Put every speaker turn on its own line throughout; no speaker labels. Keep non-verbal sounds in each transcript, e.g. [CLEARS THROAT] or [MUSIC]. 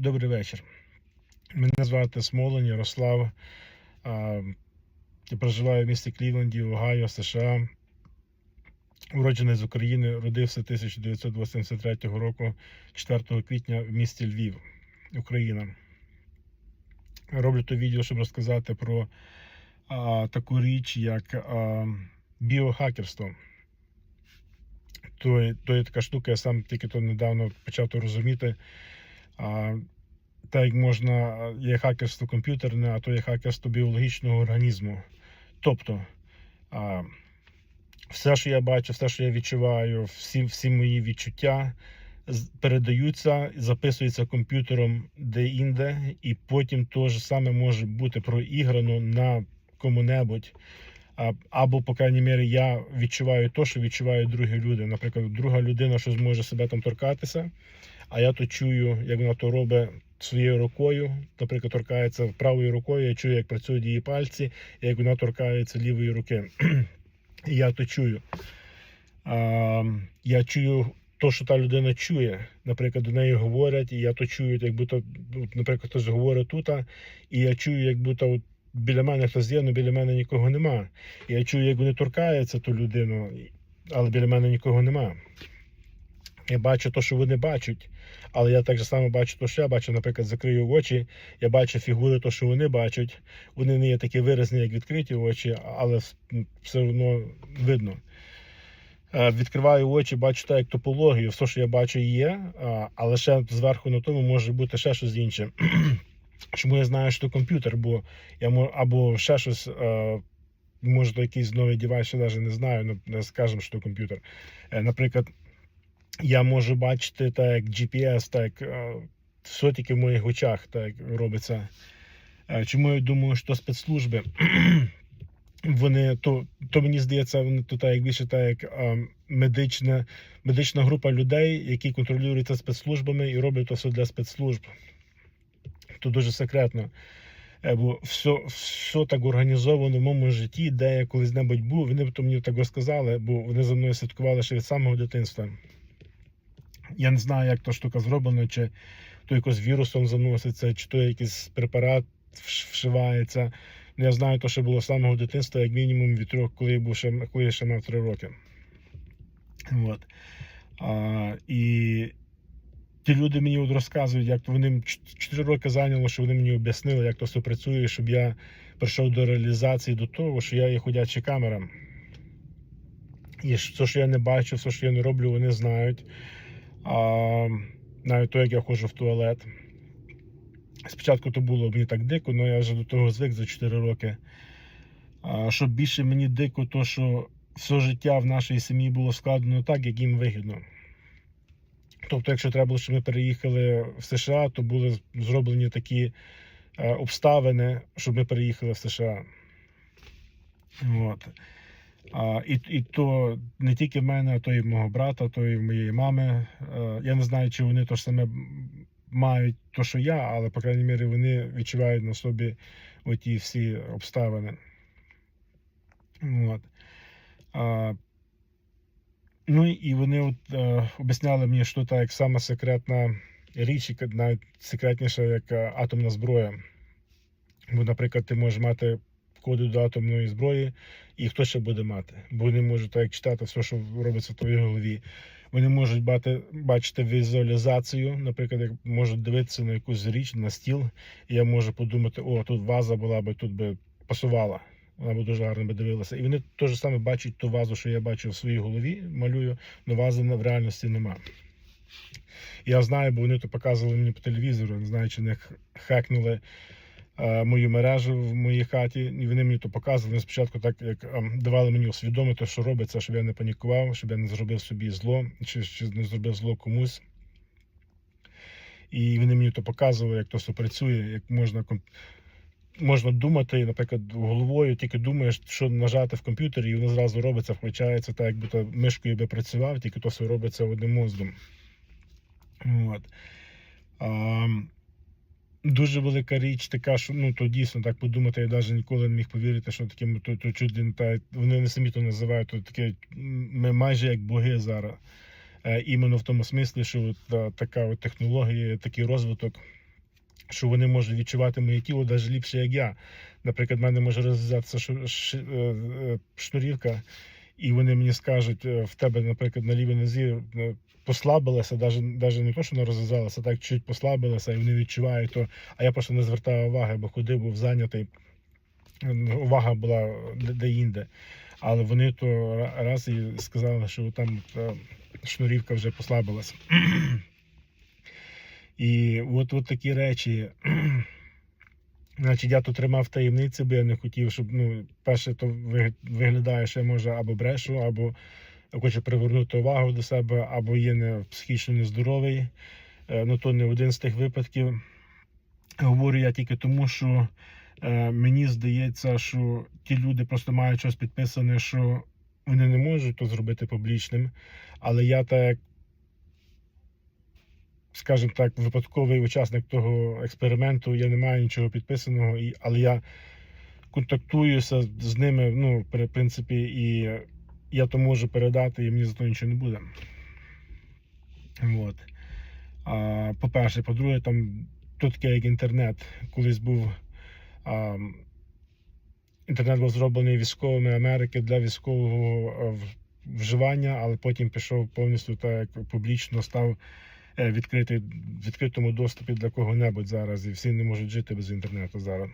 Добрий вечір. Мене звати Смолень Ярослав. Я проживаю в місті Клівленді, Огайо, США. Уроджений з України, родився 1983 року, 4 квітня в місті Львів, Україна. Роблю то відео, щоб розказати про а, таку річ, як а, біохакерство. То, то є така штука, я сам тільки то недавно почав то розуміти. Так як можна, є хакерство комп'ютерне, а то є хакерство біологічного організму. Тобто, а, все, що я бачу, все, що я відчуваю, всі, всі мої відчуття передаються, записуються комп'ютером де-інде, і потім то ж саме може бути проіграно на кому-небудь. Або, по крайній мірі, я відчуваю те, що відчувають другі люди. Наприклад, друга людина щось може себе там торкатися, а я то чую, як вона то робить своєю рукою. Наприклад, торкається правою рукою, я чую, як працюють її пальці, і як вона торкається лівої руки. І я то чую. А, я чую то, що та людина чує. Наприклад, до неї говорять, і я то чую, як будто, наприклад, хтось говорить тут, і я чую, як будто от біля мене хтось є, але біля мене нікого нема. Я чую, як вони торкаються ту людину, але біля мене нікого нема. Я бачу те, що вони бачать, але я так же само бачу те, що я бачу. Наприклад, закрию очі, я бачу фігури, то, що вони бачать. Вони не є такі виразні, як відкриті очі, але все одно видно. Е, Відкриваю очі, бачу так, як топологію, все, що я бачу, є, але ще зверху на тому може бути ще щось інше. [CLEARS THROAT] Чому я знаю, що це комп'ютер, бо я можу, або ще щось, е, може, то якийсь новий девайс, я навіть не знаю, ну, не скажемо, що це комп'ютер. Е, Наприклад, я можу бачити так, як GPS, так е, все тільки в моїх очах, так робиться. Чому я думаю, що спецслужби [CLEARS THROAT] вони то, то мені здається, вони то так як більше так як медична, медична група людей, які контролюються спецслужбами і роблять то все для спецслужб. То дуже секретно. Е, Бо все, все так організовано в моєму житті, де я колись небудь був. Вони б то мені так розказали, бо вони за мною слідкували ще від самого дитинства. Я не знаю, як та штука зроблена, чи то якось вірусом заноситься, чи то якийсь препарат вшивається. Ну, Я знаю, то, що було з самого дитинства, як мінімум від трьох, коли я був ще, коли я ще мав три роки. От. А, і ті люди мені от розказують, як то вони 4 роки зайняло, що вони мені об'яснили, як то все працює, щоб я прийшов до реалізації до того, що я є ходяча камера. І все, що я не бачу, все, що я не роблю, вони знають. А, навіть то, як я ходжу в туалет. Спочатку то було мені так дико, але я вже до того звик за 4 роки. А, що більше мені дико, то що все життя в нашій сім'ї було складено так, як їм вигідно. Тобто, якщо треба було, щоб ми переїхали в США, то були зроблені такі е, обставини, щоб ми переїхали в США. От. А, і, і то не тільки в мене, а то і в мого брата, то і в моєї мами. Е, я не знаю, чи вони то ж саме мають то, що я, але, по крайній мірі, вони відчувають на собі оті всі обставини. От. А, ну і вони от, е, об'ясняли мені, що це як сама секретна річ, навіть секретніша, як е, атомна зброя. Бо, наприклад, ти можеш мати коди до атомної зброї, і хто ще буде мати? Бо вони можуть так читати все, що робиться в твоїй голові. Вони можуть бати, бачити візуалізацію, наприклад, як можуть дивитися на якусь річ, на стіл, і я можу подумати, о, тут ваза була би, тут би пасувала. Вона б дуже гарно би дивилася. І вони те ж саме бачать ту вазу, що я бачу в своїй голові, малюю, але вази в реальності нема. Я знаю, бо вони то показували мені по телевізору, не знаю, чи не хекнули е, мою мережу в моїй хаті, і вони мені то показували. Вони спочатку так як ем, давали мені усвідомити, що робиться, щоб я не панікував, щоб я не зробив собі зло, чи, чи не зробив зло комусь. І вони мені то показували, як то все працює, як можна можна думати, наприклад, головою, тільки думаєш, що нажати в комп'ютері, і воно зразу робиться, включається так, якби то мишкою би працював, тільки то все робиться одним мозгом. От. А, дуже велика річ така, що ну то дійсно так подумати, я навіть ніколи не міг повірити, що таке то, то чуть та вони не самі то називають, то таке ми майже як боги зараз. Е, іменно в тому смислі, що от, та, така от технологія, такий розвиток що вони можуть відчувати моє тіло навіть ліпше, як я. Наприклад, в мене може розв'язатися е, е, шнурівка, і вони мені скажуть, е, в тебе, наприклад, на лівій нозі послабилася, навіть, не то, що вона розв'язалася, так чуть послабилася, і вони відчувають то. А я просто не звертав уваги, бо ходив, був зайнятий. Увага була де- де-інде. Але вони то раз і сказали, що там шнурівка вже послабилася. [CLEARS THROAT] І от, от такі речі. [CLEARS THROAT] Значить, я то тримав таємниці, бо я не хотів, щоб ну, перше, то ви- виглядає, що я може або брешу, або хочу привернути увагу до себе, або є не психічно нездоровий. Е, Ну то не один з тих випадків. Говорю я тільки тому, що е, мені здається, що ті люди просто мають щось підписане, що вони не можуть то зробити публічним. Але я так, скажімо так, випадковий учасник того експерименту, я не маю нічого підписаного, але я контактуюся з ними, ну, при принципі, і я то можу передати, і мені за то нічого не буде. От. А, по-перше, по-друге, там то таке як інтернет. Колись був а, інтернет був зроблений військовими Америки для військового вживання, але потім пішов повністю так як публічно став відкритий в відкритому доступі для кого-небудь зараз, і всі не можуть жити без інтернету зараз.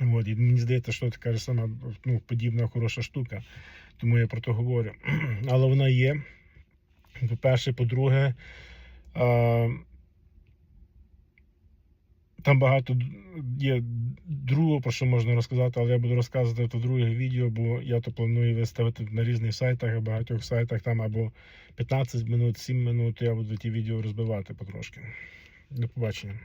От, і мені здається, що така ж сама ну, подібна хороша штука, тому я про то говорю. [CLEARS THROAT] Але вона є. По-перше, по-друге, там багато є другого, про що можна розказати, але я буду розказувати в других відео, бо я то планую виставити на різних сайтах, багатьох сайтах там або 15 минут, 7 минут, я буду ті відео розбивати потрошки. До побачення.